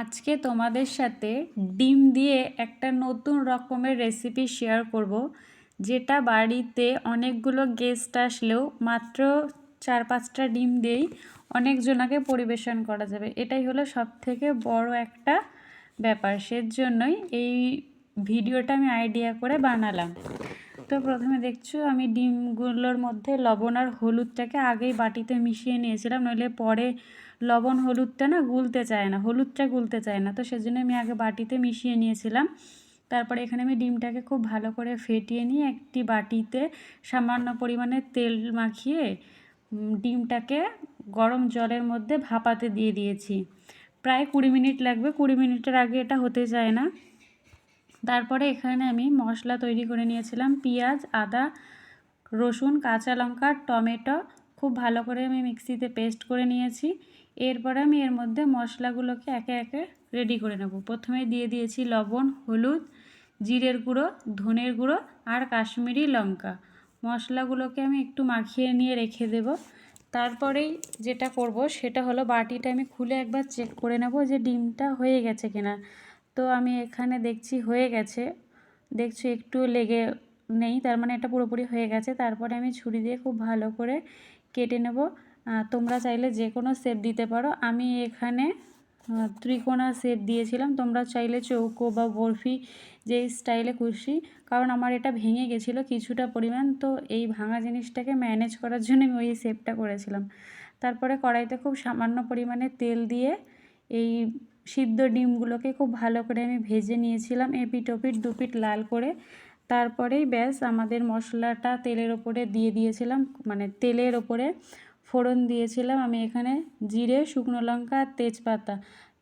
আজকে তোমাদের সাথে ডিম দিয়ে একটা নতুন রকমের রেসিপি শেয়ার করব, যেটা বাড়িতে অনেকগুলো গেস্ট আসলেও মাত্র চার পাঁচটা ডিম দিয়েই অনেকজনাকে পরিবেশন করা যাবে। এটাই হলো সব থেকে বড় একটা ব্যাপার। সেজন্যই এই ভিডিওটা আমি আইডিয়া করে বানালাম। তো প্রথমে দেখছ, আমি ডিমগুলোর মধ্যে লবণ আর হলুদটাকে আগেই বাটিতে মিশিয়ে নিয়েছিলাম, নইলে পরে লবণ হলুদটা না গুলতে চায় না, হলুদটা গুলতে চায় না, তো সেজন্য আমি আগে বাটিতে মিশিয়ে নিয়েছিলাম। তারপরে এখানে আমি ডিমটাকে খুব ভালো করে ফেটিয়ে নিয়ে একটি বাটিতে সামান্য পরিমাণে তেল মাখিয়ে ডিমটাকে গরম জলের মধ্যে ভাপাতে দিয়ে দিয়েছি। প্রায় কুড়ি মিনিট লাগবে, কুড়ি মিনিটের আগে এটা হতে চায় না। তারপরে এখানে আমি মশলা তৈরি করে নিয়েছিলাম। পেঁয়াজ, আদা, রসুন, কাঁচা লঙ্কা, টমেটো খুব ভালো করে আমি মিক্সিতে পেস্ট করে নিয়েছি। এরপরে আমি এর মধ্যে মশলাগুলোকে একে একে রেডি করে নেব। প্রথমে দিয়ে দিয়েছি লবণ, হলুদ, জিরের গুঁড়ো, ধনের গুঁড়ো আর কাশ্মীরি লঙ্কা। মশলাগুলোকে আমি একটু মাখিয়ে নিয়ে রেখে দেব। তারপরেই যেটা করব সেটা হলো বাটিটা আমি খুলে একবার চেক করে নেব যে ডিমটা হয়ে গেছে কিনা। তো আমি এখানে দেখছি হয়ে গেছে। দেখছি একটু লেগে নেই, তার মানে এটা পুরোপুরি হয়ে গেছে। তারপরে আমি ছুরি দিয়ে খুব ভালো করে কেটে নেব। তোমরা চাইলে যে কোনো শেপ দিতে পারো। আমি এখানে ত্রিকোণা শেপ দিয়েছিলাম। তোমরা চাইলে চৌকো বা বরফি যে স্টাইলে খুশি। কারণ আমার এটা ভেঙে গেছিল কিছুটা পরিমাণ। তো এই ভাঙা জিনিসটাকে ম্যানেজ করার জন্য আমি ওই শেপটা করেছিলাম। তারপরে কড়াইতে খুব সামান্য পরিমাণে তেল দিয়ে এই সিদ্ধ ডিমগুলোকে খুব ভালো করে আমি ভেজে নিয়েছিলাম এপিট ওপিট দুপিট লাল করে। তারপরেই ব্যাস আমাদের মশলাটা তেলের ওপরে দিয়ে দিয়েছিলাম মানে তেলের ওপরে ফোড়ন দিয়েছিলাম আমি এখানে জিরে, শুকনো লঙ্কা আর তেজপাতা।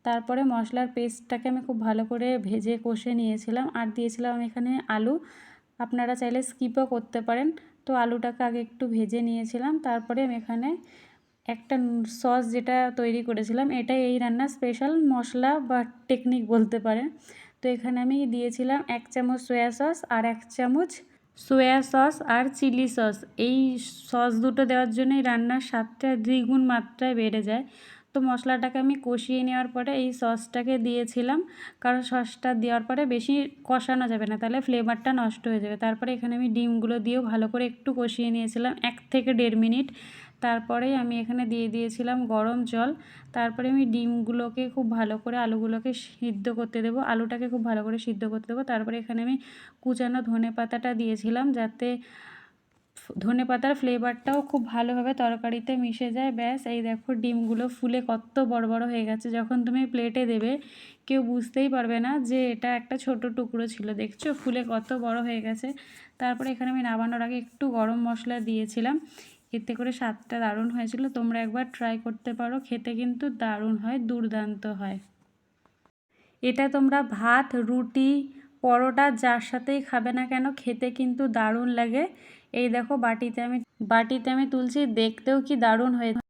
তারপরে মশলার পেস্টটাকে আমি খুব ভালো করে ভেজে কষে নিয়েছিলাম আর দিয়েছিলাম এখানে আলু। আপনারা চাইলে স্কিপও করতে পারেন। তো আলুটাকে আগে একটু ভেজে নিয়েছিলাম, তারপরে আমি এখানে একটা সস যেটা তৈরি করেছিলাম এটা এই রান্নার স্পেশাল মশলা বা টেকনিক বলতে পারেন। তো এখানে আমি দিয়েছিলাম এক চামচ সয়া সস আর এক চামচ সোয়া সস আর চিলি সস এই সস দুটো দেওয়ার জন্য এই রান্নার স্বাদটা দ্বিগুণ মাত্রায় বেড়ে যায়। তো মশলাটাকে আমি কষিয়ে নেওয়ার পরে এই সসটাকে দিয়েছিলাম। কারণ সসটা দেওয়ার পরে বেশি কষানো যাবে না, তাহলে ফ্লেভারটা নষ্ট হয়ে যাবে। তারপরে এখানে আমি ডিমগুলো দিয়েও ভালো করে একটু কষিয়ে নিয়েছিলাম, এক থেকে দেড় মিনিট। তারপরেই আমি এখানে দিয়ে দিয়েছিলাম গরম জল। তারপরে আমি ডিমগুলোকে খুব ভালো করে আলুগুলোকে সিদ্ধ করতে দেবো। আলুটাকে খুব ভালো করে সিদ্ধ করতে দেবো। তারপরে এখানে আমি কুচানো ধনে পাতাটা দিয়েছিলাম যাতে ধনে পাতার ফ্লেভারটাও খুব ভালোভাবে তরকারিতে মিশে যায়। ব্যাস, এই দেখো ডিমগুলো ফুলে কত বড় বড় হয়ে গেছে। যখন তুমি প্লেটে দেবে, কেউ বুঝতেই পারবে না যে এটা একটা ছোট টুকরো ছিল। দেখছ? ফুলে কত বড় হয়ে গেছে। তারপরে এখানে আমি নামানোর আগে একটু গরম মশলা দিয়েছিলাম। এতে করে স্বাদটা দারুণ হয়েছিল। তোমরা একবার ট্রাই করতে পারো, খেতে কিন্তু দারুণ হয়, দুর্দান্ত হয়। এটা তোমরা ভাত, রুটি, পরোটা যার সাথেই খাবে না কেন, খেতে কিন্তু দারুণ লাগে। এই দেখো বাটিতে আমি বাটিতে আমি তুলছি, দেখতেও কি দারুণ হয়ে